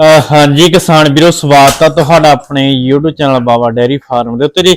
ਅਹ ਹਾਂਜੀ ਕਿਸਾਨ ਵੀਰੋ, ਸਵਾਗਤ ਆ ਤੁਹਾਡਾ ਆਪਣੇ YouTube channel Baba dairy farm ਦੇ ਉੱਤੇ ਜੀ।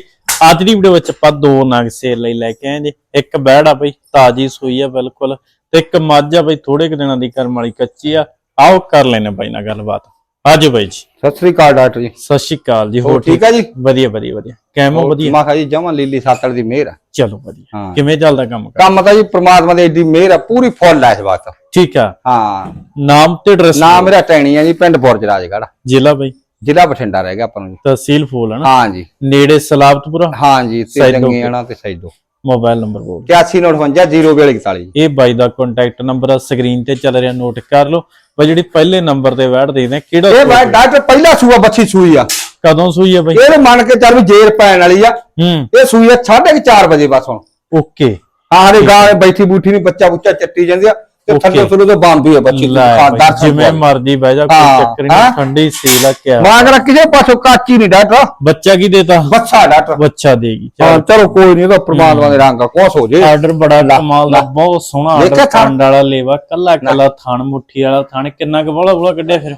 ਅੱਜ ਦੀ ਵੀਡੀਓ ਵਿੱਚ ਆਪਾਂ ਦੋ ਨਗ ਸੇਲ ਲਈ ਲੈ ਕੇ ਆਏ ਜੀ। ਇੱਕ ਬੈੜ ਆ ਬਈ, ਤਾਜੀ ਸੂਈ ਆ ਬਿਲਕੁਲ ਤੇ ਇੱਕ ਮੱਝ ਆ ਬਈ ਥੋੜੇ ਕੁ ਦਿਨਾਂ ਦੀ ਕਰਮ ਵਾਲੀ ਕੱਚੀ ਆ। ਆਓ ਕਰ ਲੈਨੇ ਬਾਈ ਨਾਲ ਗੱਲਬਾਤ। ਆਜੋ ਬਾਈ ਜੀ। ਸਤਿ ਸ੍ਰੀ ਅਕਾਲ ਡਾਕਟਰ ਜੀ। ਸਤਿ ਸ਼੍ਰੀ ਅਕਾਲ ਜੀ ਹੋਰ ਠੀਕ ਆ ਜੀ? ਵਧੀਆ ਵਧੀਆ ਵਧੀਆ। ਕਿਵੇਂ ਵਧੀਆ? ਮੈਂ ਕਿਹਾ ਜੀ ਜਮਾ ਲੀਲੀ ਸਾਤੜ ਦੀ ਮਿਹਰ ਆ। ਚਲੋ ਵਧੀਆ। ਕਿਵੇਂ ਚੱਲਦਾ ਕੰਮ? ਕੰਮ ਤਾਂ ਜੀ ਪ੍ਰਮਾਤਮਾ ਦੀ ਏਡੀ ਮਿਹਰ ਆ ਪੂਰੀ ਫੁੱਲ ਆ ਇਸ ਵਕਤ ਠੀਕ ਆ। ਹਾਂ। ਨਾਮ ਤੇ ਐਡਰੈਸ ਨਾਮ ਮੇਰਾ ਟੈਣੀ ਆ ਜੀ ਪਿੰਡ ਬੁਰਜ ਰਾਜਗੜ੍ਹ ਜ਼ਿਲ੍ਹਾ ਬਾਈ? ਜ਼ਿਲ੍ਹਾ ਬਠਿੰਡਾ ਰਹਿ ਗਿਆ ਆਪਾਂ ਨੂੰ ਜੀ। ਤਹਿਸੀਲ ਫੂਲ ਹੈ ਨਾ? ਹਾਂ ਜੀ। ਨੇੜੇ ਸਲਾਬਤਪੁਰਾ? ਹਾਂ ਜੀ ਤੇ ਸੈਦੋ ਜੰਗੀਆਣਾ ਤੇ ਸੈਦੋ ਮੋਬਾਈਲ ਨੰਬਰ ਬੋਲ 8158 ਇਹ ਬਾਈ ਦਾ ਕੰਟੈਕਟ ਨੰਬਰ ਆ ਸਕਰੀਨ ਤੇ ਚੱਲ ਰਿਹਾ ਨੋਟ ਕਰ ਲਓ। ਬਈ ਜਿਹੜੀ ਪਹਿਲੇ ਨੰਬਰ ਤੇ ਵੈਟ ਦੇ ਨੇ ਕਿਹੜਾ ਇਹ ਬਾਈ ਡਾਕਟਰ ਪਹਿਲਾ ਸੂਆ ਬੱਚੀ ਸੂਈ ਆ। ਕਦੋਂ ਸੂਈ ਆ ਬਾਈ? ਇਹ ਮੰਨ ਕੇ ਚੱਲ ਵੀ ਜੇਰ ਪੈਣ ਵਾਲੀ ਆ। ਹੂੰ। ਇਹ ਸੂਈ ਆ 4:30 ਵਜੇ ਬਸ ਹੁਣ। ਓਕੇ। ਹਾਂ ਦੇ ਗਾਂ ਬੈਠੀ ਬੂਠੀ ਨਹੀਂ ਬੱਚਾ ਬੁੱਚਾ ਚੱਟੀ ਜਾਂਦੀ ਆ। ਤੇ. ਥੱਲੇ ਥੱਲੇ ਤੋਂ ਬੰਦ ਹੋਈ ਆ ਬੱਚੀ ਲੈ ਹਾਂ, ਬਾਈ, ਦਰਸ਼ਨ ਜਿਵੇਂ ਕੋਲ। ਮਰਜ਼ੀ ਬਹਿ ਜਾ ਕੋਈ ਹਾਂ, ਚੱਕਰ ਹਾਂ। ਨਹੀਂ ਠੰਡੀ ਸੀਲ ਆ। ਕਿਆ ਮਾਂ ਕਰ ਕਿਸੇ ਪਾਸੋਂ ਕਾਚੀ ਨਹੀਂ ਡਾਕਟਰ। ਬੱਚਾ ਕੀ ਦੇਤਾ? ਬੱਚਾ ਡਾਕਟਰ। ਬੱਚਾ ਦੇਗੀ ਹਾਂ ਚਲੋ। ਕੋਈ ਨਹੀਂ ਉਹਦਾ ਪ੍ਰਮਾਤਮਾ ਦੇ ਰੰਗ ਆ ਕੋਸ ਹੋ ਜੇ। ਆਰਡਰ ਬੜਾ ਕਮਾਲ ਦਾ ਬਹੁਤ ਸੋਹਣਾ ਆਰਡਰ? ਖੰਡ ਵਾਲਾ ਲੇਵਾ ਕੱਲਾ ਕੱਲਾ ਥਣ ਮੁੱਠੀ ਵਾਲਾ ਥਣ ਕਿੰਨਾ ਕੁ ਬੋਲਾ ਬੋਲਾ ਕੱਢਿਆ ਫਿਰ।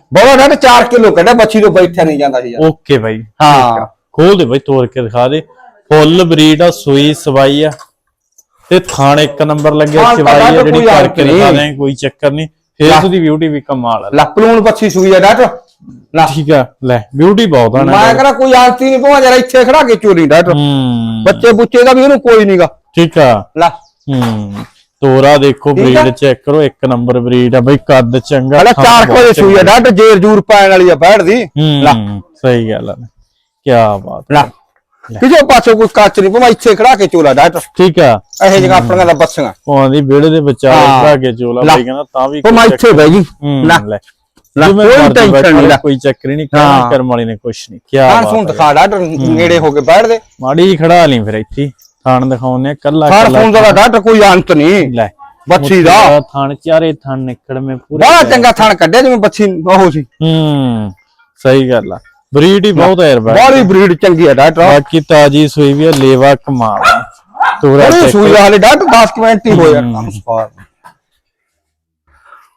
4 ਕਿਲੋ ਕੱਢਿਆ ਬੱਚੀ ਤੋਂ ਬੈਠਿਆ ਨਹੀਂ ਜਾਂਦਾ ਸੀ ਓਕੇ ਬਾਈ ਹਾਂ। ਖੋਲ ਦੇ ਬਾਈ ਤੋੜ ਕੇ ਦਿਖਾ ਦੇ। ਫੁੱਲ ਬਰੀਡ ਆ ਸੂਈ ਸਵਾਈ ਆ। ਤੇ ਥਾਣ ਇੱਕ ਨੰਬਰ ਲੱਗਿਆ ਚਵਾਈ ਆ ਜਿਹੜੀ ਕਰਕੇ। ਦਿਖਾ ਦੇ ਕੋਈ ਚੱਕਰ ਨਹੀਂ। ਫੇਸ ਦੀ ਬਿਊਟੀ ਵੀ ਕਮਾਲ ਆ। ਲੱਪਲੂਣ ਬੱਚੀ ਸੂਈ ਆ ਡਾਕਟਰ। ਲੈ ਠੀਕ ਆ ਲੈ ਬਿਊਟੀ ਬਹੁਤ ਆ ਮੈਂ ਕਹਿੰਦਾ ਕੋਈ ਆਂਤੀ ਨਹੀਂ ਪਵਾ ਜਰਾ ਇੱਥੇ ਖੜਾ ਕੇ ਚੋਰੀ ਡਾਕਟਰ। ਬੱਚੇ ਬੁੱਚੇ ਦਾ ਵੀ ਉਹਨੂੰ ਕੋਈ ਨਹੀਂਗਾ ਠੀਕ ਆ। ਲੈ ਹੂੰ। ਤੋਰਾ ਦੇਖੋ। ਬਰੀਡ ਚੈੱਕ ਕਰੋ ਇੱਕ ਨੰਬਰ ਬਰੀਡ ਆ ਬਈ ਕੱਦ ਚੰਗਾ ਹਲੇ ਥਣ 4 ਬਹੁਤ ਵਜੇ ਸੂਈ ਆ ਡਾਕਟਰ ਜੇਰ ਜੂਰ ਪੈਣ ਵਾਲੀ ਆ ਬੈਠ ਦੀ। ਲੈ ਹੂੰ ਸਹੀ ਗੱਲ ਆ। ਕੀ ਬਾਤ ਲੈ ਕਿਸੇ ਪਾਸੋਂ ਕੋਈ ਕੱਚ ਨਹੀਂ ਪਵਾ ਇੱਥੇ ਖੜਾ ਕੇ ਚੋਲਾ ਡਾਕਟਰ। ਠੀਕ ਆ। ਇਹੋ ਜਿਹਾ ਆਪਣੀਆਂ ਦਾ ਬੱਸਾਂ। ਪਾਉਂਦੀ ਵਿਹੜੇ ਦੇ ਵਿਚਾਲੇ ਹਾਂ। ਖੜਾ ਕੇ ਚੋਲਾ। ਬਈ ਕਹਿੰਦਾ ਤਾਂ ਵੀ ਉਹ ਮੈਂ ਇੱਥੇ ਬਹਿ ਹੂੰ ਲੈ। ਕੋਈ ਬੈਠਾ ਨਹੀਂ। ਕੋਈ ਚੱਕਰ ਹੀ ਨਹੀਂ ਹਾਂ। ਕਹਿਣਾ ਕਰਮ ਵਾਲੀ ਨੇ ਕੁਛ ਨਹੀਂ ਕੀ ਖਾਣ ਬਾਤ ਫੋਨ ਹੈ। ਦਿਖਾ ਡਾਕਟਰ ਨੇੜੇ ਹੋ ਕੇ ਬੈਠ ਦੇ। ਮਾੜੀ ਖੜਾ ਲਈ ਫਿਰ ਇੱਥੇ ਥਾਣ ਦਿਖਾਉਨੇ ਆ, ਕੱਲਾ ਕੱਲਾ ਫੋਨ ਦਾ ਡਾਕਟਰ ਕੋਈ ਅੰਤ ਨਹੀਂ। ਲੈ ਬੱਚੀ ਦਾ। ਥਾਣ ਚਾਰੇ ਥਾਣ ਨਿਕੜਵੇਂ ਪੂਰੇ ਬੜਾ ਚੰਗਾ ਥਣ ਕੱਢਿਆ ਜਿਵੇਂ ਬੱਚੀ ਉਹ ਸੀ। ਹੂੰ ਸਹੀ ਗੱਲ ਆ। ਬਰੀਡ ਹੀ ਬਹੁਤ ਹੈ ਯਾਰ ਬਾਈ। ਬੜੀ ਬਰੀਡ ਚੰਗੀ ਆ ਡਾਕਟਰ। ਬਾਕੀ ਤਾਜੀ ਸੂਈ ਵੀ ਆ, ਲੇਵਾ ਕਮਾਲ ਆ। ਤੋਰਾ ਬੜੀ ਸੂਈ ਹਾਲੇ ਡਾਕਟਰ 10 ਮਿੰਟ ਹੀ ਹੋਇਆ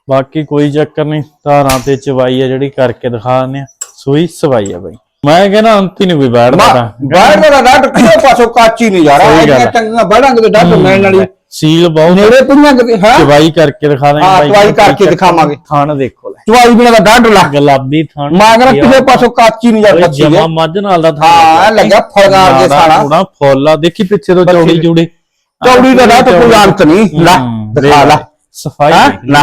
ਬਾਕੀ ਕੋਈ ਚੱਕਰ ਨਹੀਂ ਧਾਰਾਂ ਤੇ ਚਵਾਈ ਆ ਜਿਹੜੀ ਕਰਕੇ ਦਿਖਾ ਦਿੰਦੇ ਆ ਸੂਈ ਸਵਾਈ ਆ ਬਾਈ। ਮੈਂ ਕਹਿੰਦਾ ਅੰਤ ਹੀ ਨਹੀਂ ਕੋਈ ਬੈਠਦਾ ਤਾਂ। ਬਾਹਰ ਦਾ ਡਾਕਟਰ ਕਿਸੇ ਪਾਸੋਂ ਕਾਚੀ ਨਹੀਂ ਜਾ ਰਿਹਾ? ਇੰਨੀਆਂ। ਚੰਗੀਆਂ ਬੜਾਂਗੇ ਤੇ ਡਾਕਟਰ ਮਿਲਣ ਵਾਲੀ। ਸੀਲ ਬਹੁਤ ਨੇੜੇ ਪਈਆਂ ਕਿਤੇ ਹਾਂ? ਚਵਾਈ ਕਰਕੇ ਦਿਖਾ ਦਾਂਗੇ ਹਾਂ, ਬਾਈ। ਚਵਾਈ ਕਰਕੇ ਦਿਖਾਵਾਂਗੇ। ਥਣ ਦੇਖੋ ਲੈ। ਚਵਾਈ ਬਿਨਾ ਦਾ ਡਾਕਟਰ ਲਾ। ਗੁਲਾਬੀ ਥਣ ਮੈਂ ਕਹਿੰਦਾ ਕਿਸੇ ਪਾਸੋਂ ਕਾਚੀ ਨਹੀਂ ਜਾ ਬੱਚੀ ਜਮਾ ਮੱਝ ਨਾਲ ਦਾ ਥਣ ਹਾਂ, ਲੱਗਿਆ ਫਲਗਾਰ ਦੇ ਸਾਲਾ। ਥੋੜਾ ਫੁੱਲ ਦੇਖੀ ਪਿੱਛੇ ਤੋਂ ਚੌੜੀ ਜੂੜੀ ਚੌੜੀ। ਦਾ ਡਾਕਟਰ ਕੋਈ ਅੰਤ ਨਹੀਂ। ਲੈ ਦਿਖਾ ਲੈ। ਸਫ਼ਾਈ ਲੈ।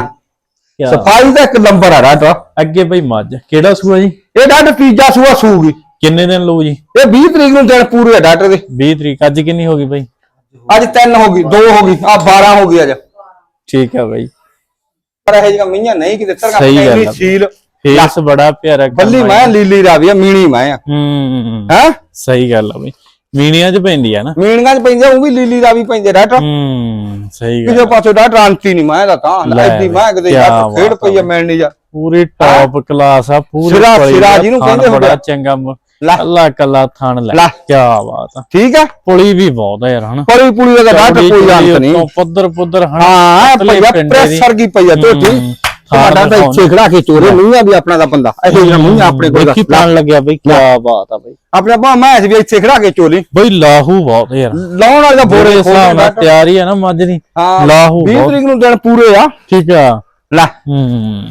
ਸਫ਼ਾਈ ਦਾ ਇੱਕ ਨੰਬਰ ਆ ਡਾਕਟਰ। ਅੱਗੇ ਬਈ ਮੱਝ ਕਿਹੜਾ ਸੂਆ ਜੀ? ਇਹ ਡਾਕਟਰ ਤੀਜਾ ਸੂਆ ਸੂਗੀ। ਕਿੰਨੇ ਦਿਨ ਲਊ ਜੀ? ਇਹ 20 ਤਰੀਕ ਨੂੰ ਦਿਨ ਪੂਰੇ ਆ ਡਾਕਟਰ ਦੇ। 20 ਤਰੀਕ ਅੱਜ ਕਿੰਨੀ ਹੋ ਗਈ ਬਈ? ਅੱਜ 3 ਹੋ ਗਈ 2 ਹੋ ਗਈ ਆ 12 ਹੋ ਗਈ ਅੱਜ। ਠੀਕ ਆ ਬਈ। ਪਰ ਇਹ ਜਿਹਾ ਮਈਆਂ ਨਹੀਂ ਕਿਤੇ ਤਰਗਾ ਸਹੀ ਗੱਲ। ਸੀਲ ਫੇਸ ਬੜਾ ਪਿਆਰਾ ਬੱਲੀ ਮੈਂ ਲੀਲੀ ਰਾਵੀ ਆ ਮੀਣੀ ਮੈਂ ਆ। ਹੂੰ। ਹੈ? ਸਹੀ ਗੱਲ ਆ ਬਈ। ਮੀਣੀਆਂ ਚ ਪੈਂਦੀ ਆ ਨਾ। ਮੀਣੀਆਂ ਚ ਪੈਂਦੇ ਉਹ ਵੀ ਲੀਲੀ ਰਾਵੀ ਪੈਂਦੇ ਡਾਕਟਰ। ਹੂੰ ਸਹੀ ਗੱਲ ਕਿਸੇ ਪਾਸੋਂ ਡਾਕਟਰ ਆਂਤੀ ਨਹੀਂ ਮੈਂ ਦਾ ਤਾਂ। ਲੈ ਐਡੀ ਮੈਂ ਕਿਤੇ ਖੇਡ ਪਈ ਆ ਆ ਮਿਲਣੀ ਜਾ। ਪੂਰੀ ਟੌਪ ਕਲਾਸ ਆ ਪੂਰੀ ਸਿਰਾ- ਪਲੀ ਸਿਰਾ ਆ, ਜਿਹਨੂੰ ਕਹਿੰਦੇ ਹੁੰਦੇ ਬੜਾ ਆ। ਚੰਗਾ। ਕੱਲਾ ਕੱਲਾ ਥਣ ਲੈ। ਕੀ ਬਾਤ ਆ। ਠੀਕ ਆ? ਪੁਲੀ ਵੀ ਬਹੁਤ ਆ ਯਾਰ ਹਨਾ? ਪਰੀ ਪੁਲੀ ਦਾ ਡਾਕਟਰ ਕੋਈ ਅੰਤ ਨਹੀਂ ਪੱਧਰ ਪੁੱਧਰ ਹਾਂ ਭਈਆ ਦੀ। ਪ੍ਰੈਸਰ ਕੀ ਪਈਆ ਝੋਟੀ? ਹੂੰ। ਤੁਹਾਡਾ ਤਾਂ ਇੱਥੇ ਖੜਾ ਕੇ ਚੋਰੇ ਨਹੀਂ ਆ ਵੀ ਆਪਣਾ ਦਾ ਬੰਦਾ। ਇਹੋ ਜਿਹਾ ਮੂੰਹ ਆਪਣੇ ਕੋਲ ਦੇਖੀ ਦਾ। ਪਾਣ ਲੱਗਿਆ ਬਈ? ਕੀ ਬਾਤ ਆ ਬਈ। ਆਪਣੇ ਬਾ ਮੈਂ ਵੀ ਇੱਥੇ ਖੜਾ ਕੇ ਚੋਲੀ। ਬਈ ਲਾਹੂ ਬਹੁਤ ਯਾਰ। ਲਾਉਣ ਵਾਲੇ ਦਾ ਬੋਰੇ ਹਿਸਾਬ ਨਾਲ ਤਿਆਰੀ ਆ ਨਾ ਮੱਝ ਦੀ। ਲਾਹੂ 20 ਬਹੁਤ। ਤਰੀਕ ਨੂੰ ਦਿਨ ਪੂਰੇ ਆ। ਠੀਕ ਆ। ਲੈ। ਹੂੰ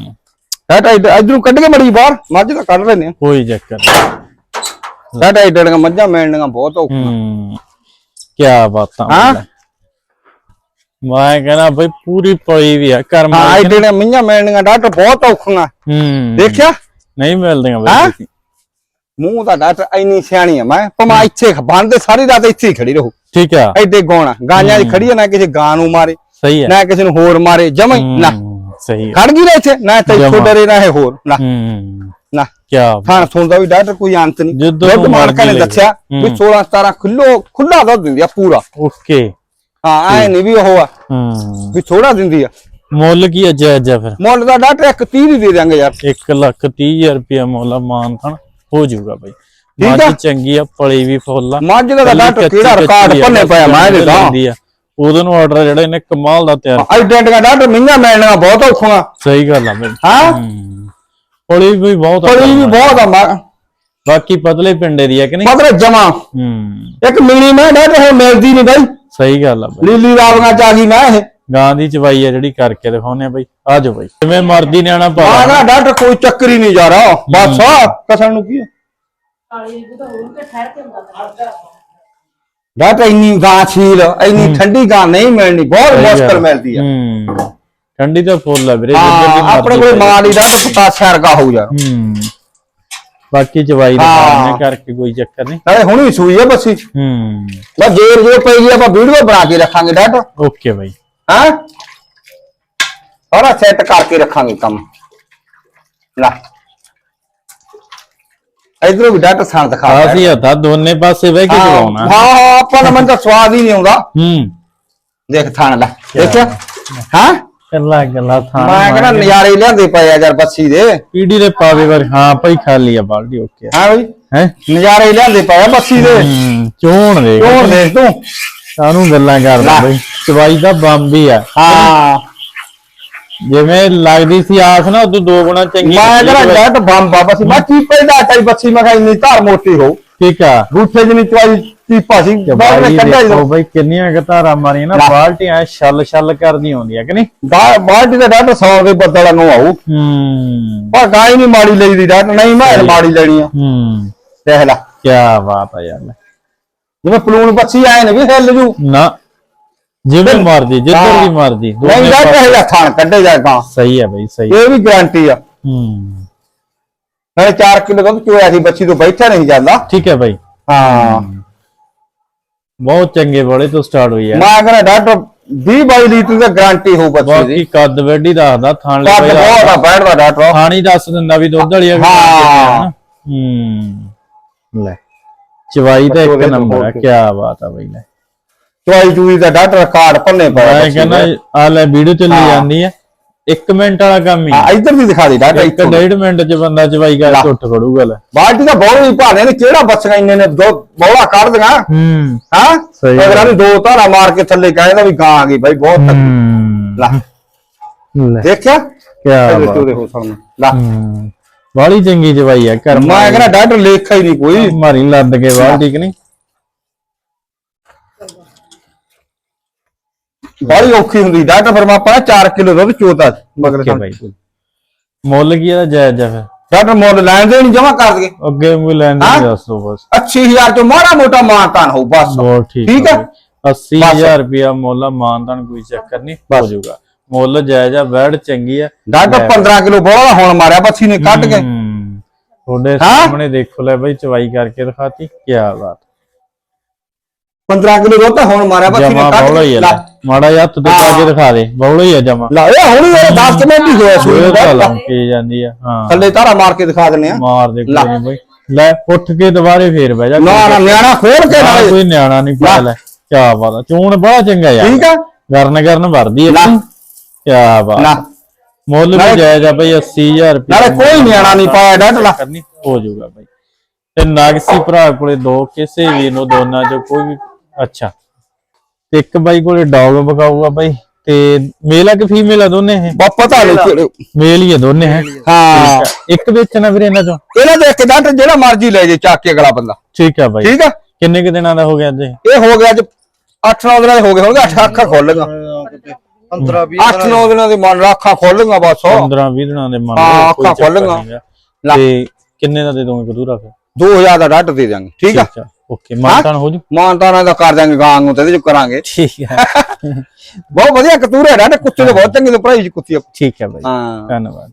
ਸਾਡਾ ਇਧਰੋਂ ਕੱਢ ਕੇ ਮੜੀ ਬਾਹਰ। ਮੱਝ ਤਾਂ ਕੱਢ ਲੈਨੇ ਆ। ਕੋਈ ਚੱਕਰ ਨਹੀਂ। ਸਾਡਾ ਇਧੜੀਆਂ ਮੱਝਾਂ ਮਿਲਣੀਆਂ ਬਹੁਤ ਔਖੀਆਂ। ਹੂੰ। ਕੀ ਬਾਤਾਂ। ਹਾਂ? ਮੈਂ ਕਹਿੰਦਾ ਬਈ ਪੂਰੀ ਪਲੀ ਵੀ ਆ ਕਰਮ ਹਾਂ ਵਾਲੀ। ਇਧੜੀਆਂ ਮਈਆਂ ਮਿਲਣੀਆਂ ਡਾਕਟਰ ਬਹੁਤ ਔਖੀਆਂ ਹੂੰ। ਦੇਖਿਆ? ਨਹੀਂ ਮਿਲਦੀਆਂ ਹਾਂ? ਬਈ ਮੂੰਹ ਦਾ ਡਾਕਟਰ ਇੰਨੀ ਸਿਆਣੀ ਆ ਮੈਂ ਪਮਾ ਇੱਥੇ ਬੰਦ ਸਾਰੀ ਰਾਤ ਇੱਥੇ ਹੀ ਖੜੀ ਰਹੂ। ਠੀਕ ਆ। ਐਡੇ ਗੋਣਾ ਗਾਂਆਂ ਦੀ ਖੜੀ ਆ ਨਾ ਕਿਸੇ ਗਾਂ ਨੂੰ ਮਾਰੇ ਸਹੀ ਆ। ਨਾ ਕਿਸੇ ਨੂੰ ਹੋਰ ਮਾਰੇ ਜਮਾ ਹੀ ਨਾ। ਹੂੰ, ਸਹੀ ਆ। ਖੜ ਗਈ ਨਾ ਇੱਥੇ ਨਾ ਤੇ ਇੱਥੋਂ। ਡਰੇ ਨਾ ਇਹ ਹੋਰ ਨਾ। ਹੂੰ। ਨਾ। ਕੀ ਖਾਣ ਸੁਣਦਾ ਵੀ ਡਾਕਟਰ ਕੋਈ ਅੰਤ ਨਹੀਂ। ਜਦੋਂ ਦੁੱਧ ਮਾਲਕਾਂ ਨੇ ਦੱਸਿਆ। ਵੀ 16 17 ਕਿਲੋ ਖੁੱਲਾ ਦੁੱਧ ਦਿੰਦੀ ਆ ਪੂਰਾ। ਓਕੇ। ਹਾਂ ਐ ਨਹੀਂ ਵੀ ਉਹ ਆ ਹੂੰ। ਵੀ ਥੋੜਾ ਦਿੰਦੀ ਆ। ਮੁੱਲ ਕੀ ਆ ਜਾਇਜ਼ ਆ ਫਿਰ? ਮੁੱਲ ਦਾ ਡਾਕਟਰ ਇੱਕ 30 ਹੀ ਦੇ ਦਿਆਂਗੇ ਯਾਰ। 1 ਲੱਖ 30 ਹਜ਼ਾਰ ਰੁਪਇਆ ਮੁੱਲ ਮਾਨ ਥਣ ਹੋ ਜਾਊਗਾ ਬਈ। ਆ। ਮੱਝ ਚੰਗੀ ਆ ਪਲੀ ਵੀ ਫੁੱਲ ਆ। ਮੱਝ ਦਾ ਕੱਚੀ ਕਿਹੜਾ ਰਿਕਾਰਡ ਆ, ਭੰਨੇ ਪਿਆ ਮੈਂ ਇਹਦੇ ਤਾਂ। ਆ। ਉਹਦੇ ਨੂੰ ਆਰਡਰ ਜਿਹੜਾ ਇਹਨੇ ਕਮਾਲ ਦਾ ਤਿਆਰ ਆਈਡੈਂਟੀਆਂ ਡਾਕਟਰ ਮਹੀਨਾ ਮਿਲਣਾ ਬਹੁਤ ਔਖਾ। ਸਹੀ ਗੱਲ ਆ ਬਈ। ਹਾਂ। ਪੁਲੀ ਵੀ ਬਹੁਤ ਆ ਬੜੀ ਵੀ ਬਹੁਤ ਆ ਬਾਕੀ ਪਤਲੇ ਪਿੰਡੇ ਦੀ ਹੈ ਕਿ ਨਹੀਂ? ਮਤਲਬ ਜਮਾ। ਹੂੰ। ਇੱਕ ਮਿਨੀ ਮੈਂ ਡਾਟ ਹੋ ਮਿਲਦੀ ਨਹੀਂ ਬਾਈ। ਸਹੀ ਗੱਲ ਆ ਬਾਈ। ਲੀਲੀ ਰਾਵੀਆਂ ਚ ਆ ਗਈ ਮੈਂ ਇਹ। ਗਾਂ ਦੀ ਚਵਾਈ ਆ ਜਿਹੜੀ ਕਰਕੇ ਦਿਖਾਉਨੇ ਆ ਬਾਈ। ਆ ਜਾਓ ਬਾਈ। ਜਿਵੇਂ ਮਰਦੀ ਨਿਆਣਾ ਆ ਪਾ ਨਾ ਡਾਟ ਕੋਈ ਚੱਕਰ ਹੀ ਨਹੀਂ ਜਾ ਰਿਹਾ ਬਸ ਕਸਣ ਨੂੰ ਕੀ ਹੈ? ਡਾਟ ਇੰਨੀ ਗਾਂ ਛੀਲ ਇੰਨੀ ਠੰਡੀ ਗਾਂ ਨਹੀਂ ਮਿਲਣੀ। ਬਹੁਤ ਮੁਸ਼ਕਲ। ਮਿਲਦੀ ਆ। ਹੂੰ। ਠੰਡੀ ਤਾਂ ਫੁੱਲ ਆ ਵੀਰੇ ਹਾਂ ਆਪਣੇ ਕੋਲ ਮਾੜੀ ਦਾ ਪਤਾਸਾ ਵਰਗਾ ਹੋਊ ਯਾਰ ਹੂੰ। ਬਾਕੀ ਚਵਾਈ ਦਾ ਹਾਂ। ਕਾਰਨ ਕਰਕੇ ਕੋਈ ਚੱਕਰ ਨਹੀਂ। ਨਾਲੇ ਹੁਣ ਵੀ ਸੂਈ ਆ ਬੱਸੀ ਹੂੰ। ਬਸ ਜੇਰ ਜੇ ਪਈ ਆਪਾਂ ਵੀਡੀਓ ਬਣਾ ਕੇ ਰੱਖਾਂਗੇ ਡਾਟ ਓਕੇ ਬਾਈ। ਹਾਂ? ਸਾਰਾ ਸੈੱਟ ਕਰਕੇ ਰੱਖਾਂਗੇ ਕੰਮ। ਲੈ। ਇਧਰੋਂ ਵੀ ਡਾਟ ਸਾਂ ਦਿਖਾ ਖਾਸੀ ਹੱਥਾ ਦੋਨੇ ਪਾਸੇ ਬਹਿ ਕੇ ਹਾਂ ਚਲਾਉਣਾ ਹਾਂ ਆਪਾਂ ਨੂੰ ਮਨ ਤਾਂ ਸਵਾਦ ਹੀ ਨਹੀਂ ਆਉਂਦਾ। ਹੂੰ। ਦੇਖ ਥਾਣ ਲੈ। ਦੇਖਿਆ? ਹਾਂ? ਕੱਲਾ ਕੱਲਾ ਥਾਂ ਮੈਂ ਕਹਿੰਦਾ ਨਜ਼ਾਰੇ ਲਿਆਂਦੇ ਪਏ ਆ ਯਾਰ ਬੱਸੀ ਦੇ। ਪੀੜੀ ਦੇ ਪਾਵੇ ਵਰ ਹਾਂ ਭਾਈ ਖਾਲੀ ਆ ਬਾਲਟੀ ਓਕੇ ਹਾਂ ਬਈ। ਹੈ? ਨਜ਼ਾਰੇ ਲਿਆਂਦੇ ਪਏ ਆ ਬੱਸੀ ਦੇ। ਚੋਣ ਦੇ। ਕਿਉਂ ਦੇਖ ਤੂੰ। ਕਾਹਨੂੰ ਗੱਲਾਂ ਕਰਦਾ। ਬਈ? ਚਵਾਈ ਦਾ ਬੰਬ ਹੀ ਆ। ਹਾਂ। ਜਿਵੇਂ ਲੱਗਦੀ ਸੀ ਆਸ ਨਾ ਉਦੋਂ ਦੋ ਗੁਣਾ ਚੰਗੀ ਮੈਂ ਕਹਿੰਦਾ। ਡਾਟ ਬੰਬਾ ਬੱਸੀ। ਮੈਂ ਕੀ ਪੈਦਾ ਚਾਈ ਬੱਸੀ? ਮੈਂ ਕਿਹਾ ਇੰਨੀ ਧਾਰ ਮੋਟੀ ਹੋ ਠੀਕ ਆ। ਰੂਠੇ ਜਿਨੀ ਚਵਾਈ ਚੀਪਾ ਸੀ ਬਾਹਰ ਨੇ ਕੱਢਿਆ ਜਦੋਂ ਬਈ ਕਿੰਨੀਆਂ ਘਤਾਰਾਂ ਮਾਰੀਆਂ ਨਾ। ਬਾਲਟੀਆਂ ਛੱਲ ਛੱਲ ਕਰਦੀ ਆਉਂਦੀਆਂ ਕਿ ਨਹੀਂ? ਬਾਹਰ ਦਾ ਡਾਟ 100 ਦੇ ਬੱਦਲਾਂ ਨੂੰ ਆਊ। ਹੂੰ। ਪਰ ਗਾਂ ਹੀ ਨਹੀਂ ਮਾੜੀ ਲਈ ਦੀ ਡਾਟ ਨਹੀਂ ਮੈਂ ਮਾੜੀ ਲੈਣੀ ਆ। ਹੂੰ। ਦੇਖ ਲੈ। ਕੀ ਬਾਤ ਆ ਯਾਰ। ਜਿਵੇਂ ਪਲੂਣ ਬੱਚੀ ਆਏ ਨੇ ਵੀ ਹਿੱਲ ਜੂ। ਨਾ ਜਿਵੇਂ ਮਰਜ਼ੀ ਜਿੱਧਰ। ਵੀ ਮਰਜ਼ੀ ਨਹੀਂ ਪਾਸੇ- ਇਹ ਜਾ ਥਾਣ ਕੱਢੇ ਜਾ ਗਾਂ ਸਹੀ ਹੈ ਬਈ ਸਹੀ ਇਹ ਵੀ ਗਾਰੰਟੀ ਆ। ਹੂੰ। ਨਾਲੇ 4 ਕਿਲੋ ਦੁੱਧ ਚੋਇਆ ਸੀ ਬੱਚੀ ਤੋਂ ਬੈਠਾ ਨਹੀਂ ਜਾਂਦਾ। ਠੀਕ ਹੈ ਬਾਈ। ਹਾਂ। ਬਹੁਤ ਚੰਗੇ ਬੋਲੇ ਤੋਂ ਸਟਾਰਟ ਹੋਈ ਹੈ ਮੈਂ ਕਹਿੰਦਾ ਡਾਕਟਰ 20 22 ਲੀਟਰ ਦੀ ਗਾਰੰਟੀ ਹੋਊ ਬੱਚੀ ਬਾਕੀ ਦੀ ਕੱਦ ਵੱਡੀ ਦੱਸਦਾ ਥਾਣ ਲੈ ਕੱਦ ਬਹੁਤ ਆ ਬੈਠਦਾ ਡਾਕਟਰ ਥਾਣੀ ਦੱਸ ਦਿੰਦਾ ਵੀ ਦੁੱਧ ਵਾਲੀ ਆ ਵੀ ਹਾਂ। ਹੂੰ ਲੈ ਚਵਾਈ ਤਾਂ ਇੱਕ ਨੰਬਰ ਹੈ ਕੀ। ਬਾਤ ਆ ਬਈ ਲੈ ਚੋਈ ਚੂਈ ਦਾ ਡਾਕਟਰ ਕਾਰਡ ਪੰਨੇ ਪਿਆ ਮੈਂ ਕਹਿੰਦਾ। ਆ ਲੈ ਵੀਡੀਓ ਚੱਲੀ। ਜਾਂਦੀ ਹੈ 1 ਮਿੰਟ ਵਾਲਾ ਕੰਮ ਹੀ ਹਾਂ ਹੈ। ਇੱਧਰ ਦੀ ਦਿਖਾ ਦੇ ਡਾਕਟਰ ਇੱਕ ਡੇਢ ਮਿੰਟ ਚ ਬੰਦਾ ਚਵਾਈ ਕਰਕੇ ਉੱਠ ਖੜੂਗਾ ਲੈ। ਬਾਲਟੀ ਦਾ ਬਹੁਤ ਹੀ ਭਾਣੇ ਨੇ ਕਿਹੜਾ ਬੱਚਾ ਇੰਨੇ ਨੇ ਦੋ ਬੋਲਾ ਕੱਢ ਦਿਆਂ ਹੂੰ। ਹਾਂ। ਅਗਰਾਂ ਨੇ ਦੋ ਧਾਰਾ ਮਾਰ ਕੇ ਥੱਲੇ ਕਹਿੰਦਾ ਵੀ ਗਾਂ ਆ ਗਈ ਬਾਈ ਬਹੁਤ ਤਕੜੀ। ਹੂੰ। ਲੈ। ਦੇਖਿਆ? ਕੀ ਇਹਦੇ ਬਾਤ। ਤੋਂ ਦੇਖੋ ਸਾਹਮਣੇ। ਲੈ। ਹੂੰ। ਬਾਲੀ ਚੰਗੀ ਚਵਾਈ ਹੈ ਕਰ ਮੈਂ ਕਹਿੰਦਾ ਡਾਕਟਰ ਲੇਖਾ ਹੀ ਨਹੀਂ ਕੋਈ। ਮਾਰੀ ਲੱਦ ਕੇ ਬਾਹਰ ਠੀਕ ਨਹੀਂ? ਬੜੀ ਔਖੀ ਹੁੰਦੀ ਡਾਕਟਰ ਫਿਰ ਮੈਂ ਆਪਾਂ 4 ਕਿਲੋ ਦੁੱਧ ਚੋਤਾ ਮਗਰ ਬਾਈ ਮੁੱਲ ਕੀ ਇਹਦਾ ਜਾਇਜ਼ ਆ ਫਿਰ ਡਾਕਟਰ ਮੁੱਲ ਲੈਣ ਦੇ ਨਹੀਂ ਜਮਾ ਕਰ ਦਗੇ ਅੱਗੇ ਕੋਈ ਲੈਣ ਦੀ ਹਾਂ? ਦੱਸ ਦੋ ਬਸ 80000 ਚੋਂ ਮਾੜਾ ਮੋਟਾ ਮਾਨਤਾਨ ਹੋਊ ਬਸ ਠੀਕ ਠੀਕ? ਬਈ। 80000 ਰੁਪਿਆ ਮੁੱਲ ਮਾਨਤਾਨ ਕੋਈ ਚੱਕਰ ਨਹੀਂ ਹੋ ਬਸ। ਜਾਊਗਾ ਮੁੱਲ ਜਾਇਜ਼ ਆ ਵੈੜ ਚੰਗੀ ਆ ਡਾਕਟਰ 15 ਕਿਲੋ ਬੋਲਾ ਹੁਣ ਮਾਰਿਆ ਬੱਚੀ ਨੇ ਕੱਢ ਕੇ ਹੂੰ। ਤੁਹਾਡੇ ਹਾਂ? ਸਾਹਮਣੇ ਦੇਖੋ ਲੈ ਬਈ ਚਵਾਈ ਕਰਕੇ ਦਿਖਾਤੀ ਕੀ ਬਾਤ 15 ਕਿਲੋ ਦੁੱਧ ਤਾਂ ਹੁਣ ਮਾਰਿਆ ਜਮਾ ਨੇ ਕੱਢ ਹੀ ਕੇ। ਮਾੜਾ ਜਿਹਾ ਹੱਥ ਤੇ ਪਾ ਕੇ ਦਿਖਾ ਦੇ ਬੌਲਾ ਹੀ ਆ ਜਮਾ। ਲੈ ਇਹ ਹੁਣ ਹੀ। 10 ਮਿੰਟ ਹੀ ਹੋਇਆ ਸੂਈ ਇਹ ਤਾਂ। ਲੰਕੀ ਜਾਂਦੀ ਆ ਹਾਂ। ਥੱਲੇ ਧਾਰਾ ਮਾਰ ਕੇ ਦਿਖਾ ਦਿੰਨੇ ਆ। ਮਾਰ ਦੇ। ਕੋਈ ਬਈ। ਲੈ ਉੱਠ ਕੇ ਦੁਬਾਰੇ ਫੇਰ ਬਹਿ ਜਾ ਨਾ ਨਾ ਨਿਆਣਾ ਖੋਲ ਕੇ ਨਾ ਨਾਲੇ। ਕੋਈ ਨਿਆਣਾ ਨਹੀਂ ਪਾ ਲੈ। ਕੀ ਬਾਤ ਆ ਚੂਣ ਬੜਾ ਚੰਗਾ ਯਾਰ। ਠੀਕ ਆ। ਗਰਨ ਗਰਨ ਵਰਦੀ। ਆ ਕੀ ਬਾਤ ਨਾ ਮੁੱਲ ਵੀ ਜਾਇਜ਼ ਆ ਬਈ 80000 ਰੁਪਏ ਨਾਲੇ ਕੋਈ ਨਿਆਣਾ ਨਹੀਂ ਪਾਇਆ ਡਾਟ ਲਾ। ਕਰਨੀ ਹੋ ਜਾਊਗਾ ਬਈ। ਤੇ ਨਾਗਸੀ ਭਰਾ ਕੋਲੇ ਦੋ ਕਿਸੇ ਵੀ ਨੂੰ ਦੋਨਾਂ ਚੋਂ ਕੋਈ ਵੀ ਅੱਛਾ। ਇੱਕ ਬਾਈ ਕੋਲੇ ਡੌਗ ਬਕਾਊਗਾ ਬਾਈ ਤੇ ਮੇਲ ਆ ਕਿ ਫੀਮੇਲ ਆ ਦੋਨੇ ਇਹ? ਬਾ ਪਤਾ ਨਹੀਂ ਕਿਹੜੇ ਮੇਲ ਹੀ ਆ ਦੋਨੇ ਹੈ? ਹਾਂ ਇੱਕ ਵੇਚਣਾ ਵੀਰੇ ਇਹਨਾਂ ਚੋਂ। ਇਹਨਾਂ ਦੇ ਇੱਕ ਡਾਕਟਰ ਜਿਹੜਾ ਮਰਜ਼ੀ ਲੈ ਜੇ ਚੱਕ ਕੇ ਅਗਲਾ ਬੰਦਾ। ਠੀਕ ਆ ਬਾਈ। ਠੀਕ ਆ? ਕਿੰਨੇ ਕੁ ਦਿਨਾਂ ਦਾ ਹੋ ਗਿਆ ਅੱਜ ਇਹ? ਹੋ ਗਿਆ ਅੱਜ 8-9 ਦਿਨਾਂ ਦੇ ਹੋ ਗਏ ਹੋਣਗੇ ਅੱਠ ਅੱਖਾਂ ਖੋਲ ਲਈਆਂ 15 20 8-9 ਦਿਨਾਂ ਦੀ ਮਨ ਅੱਖਾਂ ਖੋਲ ਲਈਆਂ ਬਸ 15 20 ਦਿਨਾਂ ਦੇ ਮੰਨ ਹਾਂ, ਅੱਖਾਂ। ਲੈ। ਤੇ ਕਿੰਨੇ ਦਾ ਦੇ ਦੋਗੇ ਕਦੂਰਾ ਫਿਰ? 2000 ਦਾ ਡਾਟ ਦੇ ਦਾਂਗੇ ਠੀਕ ਆ। ਓਕੇ ਮਾਨਤਾਨ ਹੋ ਜੂ। ਮਾਨਤਾਨਾ ਦਾ ਕਰ ਦਾਂਗੇ ਗਾਂ ਨੂੰ ਤੇ ਇਹਦੇ ਚ ਕਰਾਂਗੇ। ਠੀਕ ਹੈ। ਬਹੁਤ ਵਧੀਆ ਕਤੂਰੇ ਡਾਟ ਕੁੱਤੇ ਦੇ ਬਹੁਤ ਚੰਗੇ ਨੇ ਭਰਾਈ ਜੀ ਕੁੱਤੀ। ਠੀਕ ਹੈ ਬਾਈ। ਹਾਂ। ਧੰਨਵਾਦ।